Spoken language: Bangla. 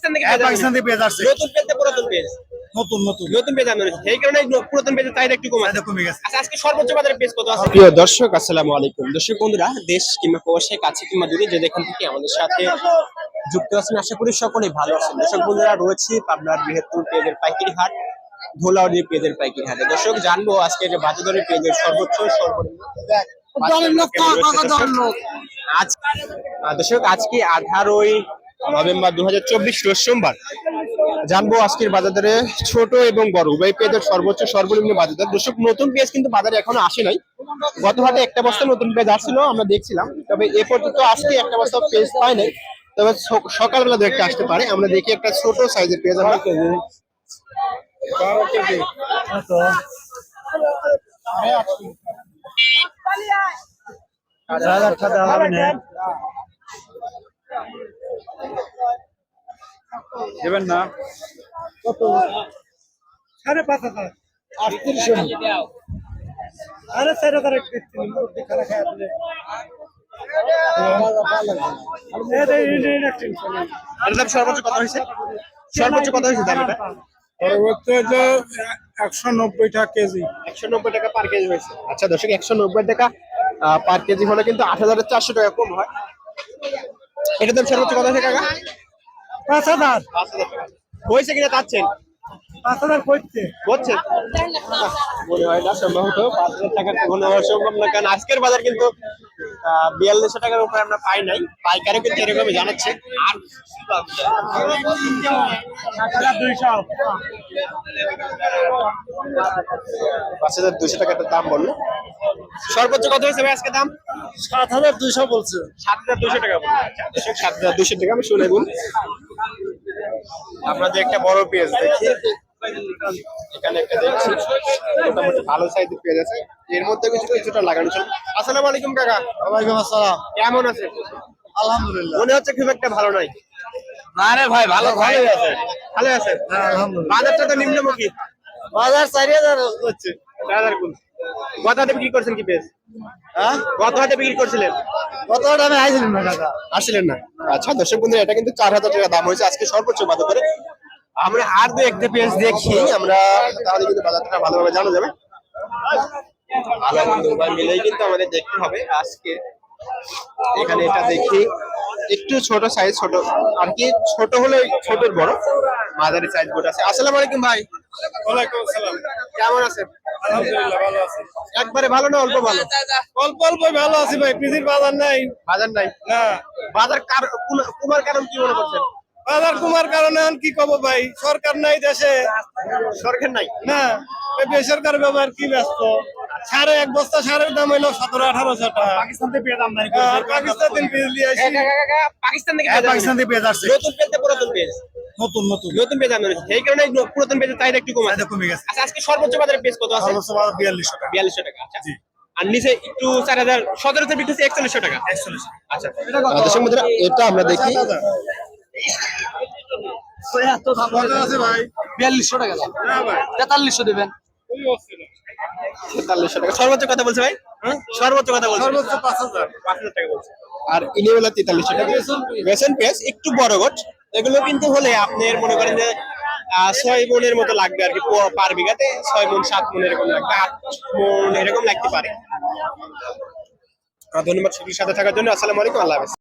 পাকিস্তান থেকে হ্যাঁ, পাকিস্তান থেকে পেজ আসছে। নতুন পেজ পুরাতন পেজ নতুন নতুন। নতুন পেজ সেই কারণে পুরাতন পেজের চাহিদা একটু কম আছে। কমে গেছে। আচ্ছা আজকে সর্বোচ্চ বাজারে পেজ কত আছে? প্রিয় দর্শক আসসালামু আলাইকুম। দর্শক বন্ধুরা দেশ কিংবা প্রবাসের কাছে কিংবা দূরে যে যেখান থেকে আমাদের সাথে যুক্ত আছেন আশা করি সকলেই ভালো আছেন। দর্শক বন্ধুরা রয়েছে পাবনার বৃহত্তর পেজের পাইকারি হাট ধোলাউড়ি পেজের পাইকারি হাটে। দর্শক জানব আজকে যে বাজার দরের পেজের সর্বোচ্চ সর্বনিম্ন দর্শক আজকে আঠারোই নভেম্বর দু হাজার চব্বিশ রোজ সোমবার। জানব আজকের বাজারে ছোট এবং বড়, উভয় পেঁয়াজের সর্বোচ্চ সর্বনিম্ন বাজার দর। দর্শক, নতুন পেঁয়াজ কিন্তু বাজারে এখনও আসে নাই। গত হাটে একটা বস্তা নতুন পেঁয়াজ আসছিল, আমরা দেখছিলাম। তবে এ পর্যন্ত আজকে একটা বস্তা পেঁয়াজ পাই নাই। তবে সকালবেলা দু একটা আসতে পারে। আমরা দেখি একটা ছোট সাইজের পেঁয়াজ আমরা হাজার দেবেন না। কত? সাড়ে পাঁচ হাজার। আটত্রিশশো আরে চার হাজার খানা আপনি সর্বোচ্চ কত হয়েছে? সর্বোচ্চ কত হয়েছে দাম এটা? একশো নব্বই টাকা কেজি। একশো নব্বই টাকা পার কেজি হয়েছে। আচ্ছা দর্শক একশো নব্বই টাকা পার কেজি হলে কিন্তু আট হাজারের চারশো টাকা কম হয়। এটার দাম সর্বোচ্চ কত আছে কাকা? পাঁচ হাজার। পাঁচ হয়েছে কিনা চাচ্ছেন পাঁচ হাজার করছে করছে মনে হয় না সম্ভবত পাঁচ হাজার টাকার মনে হওয়া সম্ভব না কারণ আজকের বাজার কিন্তু বিয়াল্লিশশো টাকার উপরে আমরা পাই নাই। পাইকারও কিন্তু এরকমই জানাচ্ছে। আর দুইশো পাঁচ হাজার দুশো টাকা একটা দাম বলল। সর্বোচ্চ কত হয়েছে ভাই আজকে দাম? সাত হাজার দুইশো বলছে। সাত হাজার দুশো টাকা সাত হাজার দুশো টাকা আমি শুনে বল আমরা যে একটা বড় পেঁয়াজ দেখি এখানে একটা দেখছি। মোটামুটি ভালো সাইজের পেঁয়াজ আছে এর মধ্যে কিছু কিছুটা লাগানো ছিল। আসসালামু আলাইকুম কাকা। ওয়ালাইকুম আসসালাম। কেমন আছে? আলহামদুলিল্লাহ। মনে হচ্ছে খুব একটা ভালো নয়। আরে ভাই ভালো ভালোই আছে। ভালো আছে? হ্যাঁ, বাজারটা তো নিম্নমুখী বাজার চারি হাজার হচ্ছে চার হাজার কোন? কত হাতে বিক্রি করছেন কি পেঁয়াজ? হ্যাঁ? কত হাতে বিক্রি করছিলেন? কত দামে আইছিলেন না টাকা আসছিলেন না। আচ্ছা দর্শক বন্ধু এটা কিন্তু চার হাজার টাকা দাম হয়েছে। আজকে সর্বোচ্চ বাজার করে? আমরা আর দু একটা পেঁয়াজ দেখি আমরা তাহলে কিন্তু বাজারটা ভালোভাবে জানা যাবে। মিলেই কিন্তু আমাদের দেখতে হবে আজকে। এখানে এটা দেখি একটু ছোট সাইজ ছোট আর কি ছোট হলে ছোটর বড়। মাঝারি সাইজ গোটা আছে। আসসালামু আলাইকুম ভাই। ওয়ালাইকুম আসসালাম। কেমন আছেন? আলহামদুলিল্লাহ ভালো আছি। একবারে ভালো না অল্প ভালো? অল্প অল্প ভালো আছি ভাই পিজির বাজার নাই। বাজার নাই? না। বাজার কার কুমার কারণ কি মনে করছেন? বাজার কুমার কারণে কি কব ভাই? সরকার নাই দেশে। সরকার নাই? না এই বেসরকারি ব্যবহার কি ব্যস্ত? সাড়ে এক বস্তা সারের দাম হইল সতেরো আঠারোশো টাকা। পাকিস্তান থেকে পেঁয়াজ আমদানি আর পাকিস্তান দিন বিজলি আসি পাকিস্তান থেকে হ্যাঁ, পাকিস্তান থেকে পেঁয়াজ আসছে। নতুন পেঁয়াজ পুরাতন পেঁয়াজ। নতুন নতুন। পেঁয়াজ কারণে পুরাতন পেঁয়াজের চাহিদা একটু কম আছে। কমে গেছে। আচ্ছা আজকে সর্বোচ্চ বাজারে পেঁয়াজ কত আছে? সর্বোচ্চ বাজার বিয়াল্লিশশো টাকা। বিয়াল্লিশশো টাকা আচ্ছা। জি। আর নিচে একটু চার হাজার সতেরোতে বিক্রি হচ্ছে একচল্লিশশো টাকা। একচল্লিশ আচ্ছা। এটা আমরা দেখি। কত আছে ভাই? বিয়াল্লিশশো টাকা দাম। তেতাল্লিশশো দেবেন। তেতাল্লিশশো টাকা। সর্বোচ্চ কথা বলছে ভাই? সর্বোচ্চ কথা বলছে? সর্বোচ্চ পাঁচ হাজার। পাঁচ হাজার টাকা বলছে। আর ইনিবেলা তেতাল্লিশশো টাকা। বেসন পেঁয়াজ। একটু বড় গোট। এগুলো কিন্তু হলে আপনার মনে করেন যে ছয় মনের মতো লাগবে আর কি পার বিঘাতে। ছয় মন সাত মন এরকম লাগবে। আট মন এরকম লাগতে পারে। ধন্যবাদ সুখীর সাথে থাকার জন্য। আসসালামু আলাইকুম। আল্লাহ হাফেজ।